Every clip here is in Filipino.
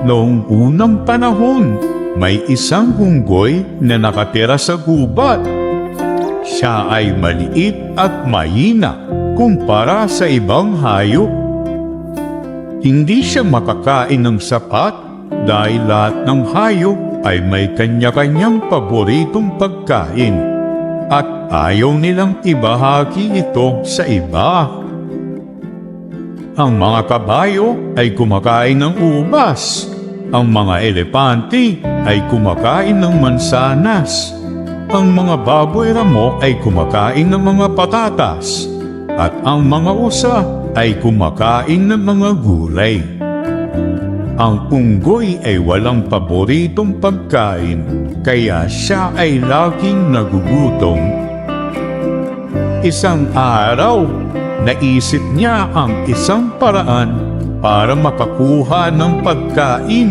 Noong unang panahon, may isang unggoy na nakatira sa gubat. Siya ay maliit at mahina kumpara sa ibang hayop. Hindi siya makakain ng sapat dahil lahat ng hayop ay may kanya-kanyang paboritong pagkain at ayaw nilang ibahagi ito sa iba. Ang mga kabayo ay kumakain ng ubas. Ang mga elepante ay kumakain ng mansanas. Ang mga baboy ramo ay kumakain ng mga patatas. At ang mga usa ay kumakain ng mga gulay. Ang unggoy ay walang paboritong pagkain, kaya siya ay laging nagugutom. Isang araw, naisip niya ang isang paraan para makakuha ng pagkain.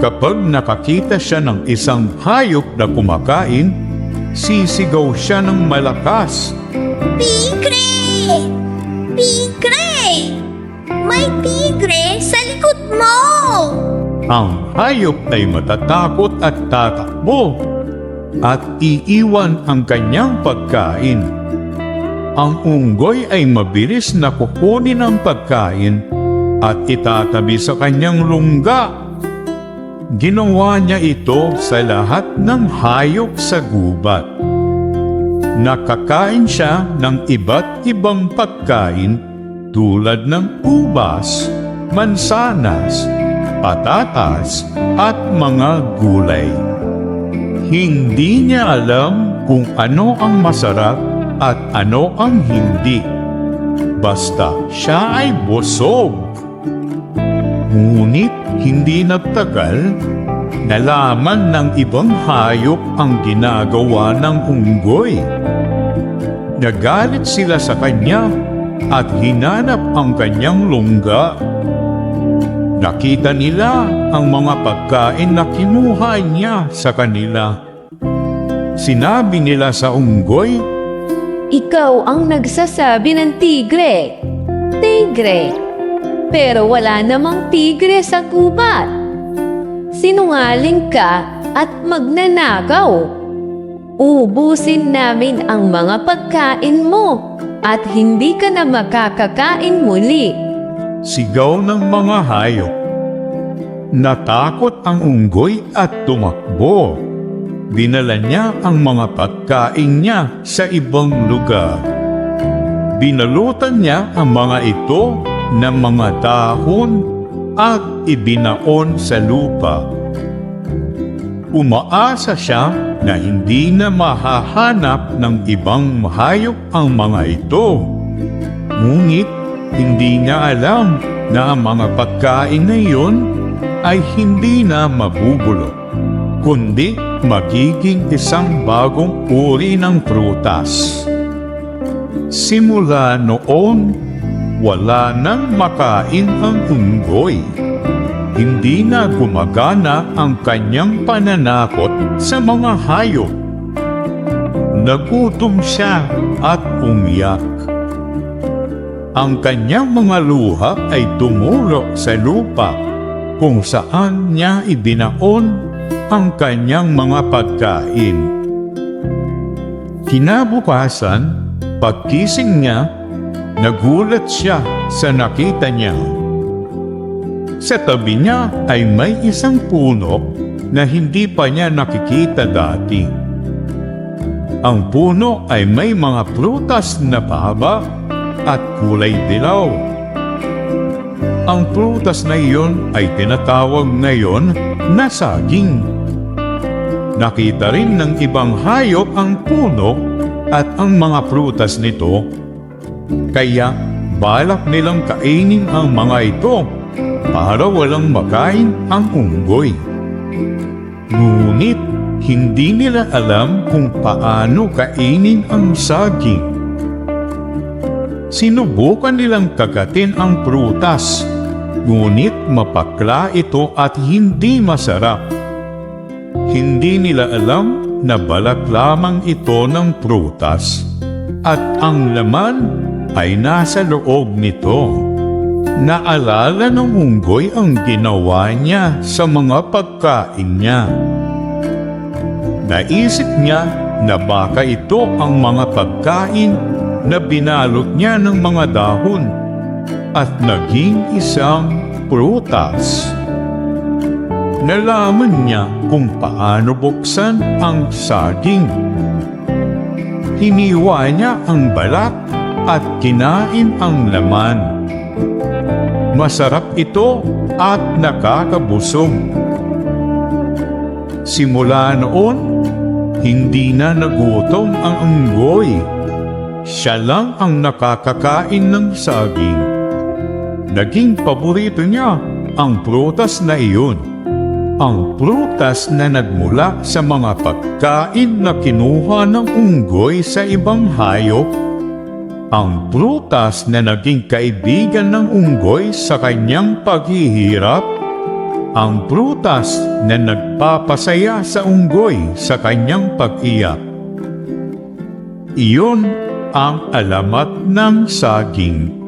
Kapag nakakita siya ng isang hayop na kumakain, sisigaw siya ng malakas. Tigre! Tigre! May tigre sa likod mo! Ang hayop ay matatakot at tatakbo at iiwan ang kanyang pagkain. Ang unggoy ay mabilis na kukunin ang pagkain at itatabi sa kanyang lungga. Ginawa niya ito sa lahat ng hayop sa gubat. Nakakain siya ng iba't ibang pagkain tulad ng ubas, mansanas, patatas at mga gulay. Hindi niya alam kung ano ang masarap at ano ang hindi. Basta siya ay busog. Ngunit hindi nagtagal, nalaman ng ibang hayop ang ginagawa ng unggoy. Nagalit sila sa kanya at hinanap ang kanyang lungga. Nakita nila ang mga pagkain na kinuha niya sa kanila. Sinabi nila sa unggoy, Ikaw ang nagsasabi ng tigre. Tigre. Pero wala namang tigre sa gubat. Sinungaling ka at magnanakaw. Ubusin namin ang mga pagkain mo at hindi ka na makakakain muli. sigaw ng mga hayop. Natakot ang unggoy at tumakbo. Dinala niya ang mga pagkain niya sa ibang lugar. Binalutan niya ang mga ito ng mga dahon at ibinaon sa lupa. Umaasa siya na hindi na mahahanap ng ibang hayop ang mga ito. Ngunit hindi niya alam na ang mga pagkain na iyon ay hindi na mabubulok, kundi magiging isang bagong uri ng prutas. Simula noon, wala nang makain ang unggoy. Hindi na gumagana ang kanyang pananakot sa mga hayop. Nagutom siya at umiyak. Ang kanyang mga luha ay tumulok sa lupa kung saan niya ibinaon ang kanyang mga pagkain. Kinabukasan, pagkising niya, nagulat siya sa nakita niya. Sa tabi niya ay may isang puno na hindi pa niya nakikita dati. Ang puno ay may mga prutas na pahaba at kulay dilaw. Ang prutas na iyon ay tinatawag ngayon na saging. Nakita rin ng ibang hayop ang puno at ang mga prutas nito. Kaya balak nilang kainin ang mga ito para walang makain ang unggoy. Ngunit hindi nila alam kung paano kainin ang saging. Sinubukan nilang kagatin ang prutas, ngunit mapakla ito at hindi masarap. Hindi nila alam na balat lamang ito ng prutas at ang laman ay nasa loob nito. Naalala ng unggoy ang ginawa niya sa mga pagkain niya. Naisip niya na baka ito ang mga pagkain na binalot niya ng mga dahon at naging isang prutas. Nalaman niya kung paano buksan ang saging. Hiniwa niya ang balat at kinain ang laman. Masarap ito at nakakabusog. Simula noon, hindi na nagutom ang unggoy. Siya lang ang nakakakain ng saging. Naging paborito niya ang prutas na iyon. Ang prutas na nagmula sa mga pagkain na kinuha ng unggoy sa ibang hayop. Ang prutas na naging kaibigan ng unggoy sa kanyang paghihirap. Ang prutas na nagpapasaya sa unggoy sa kanyang pag-iyak. Iyon ang alamat ng saging.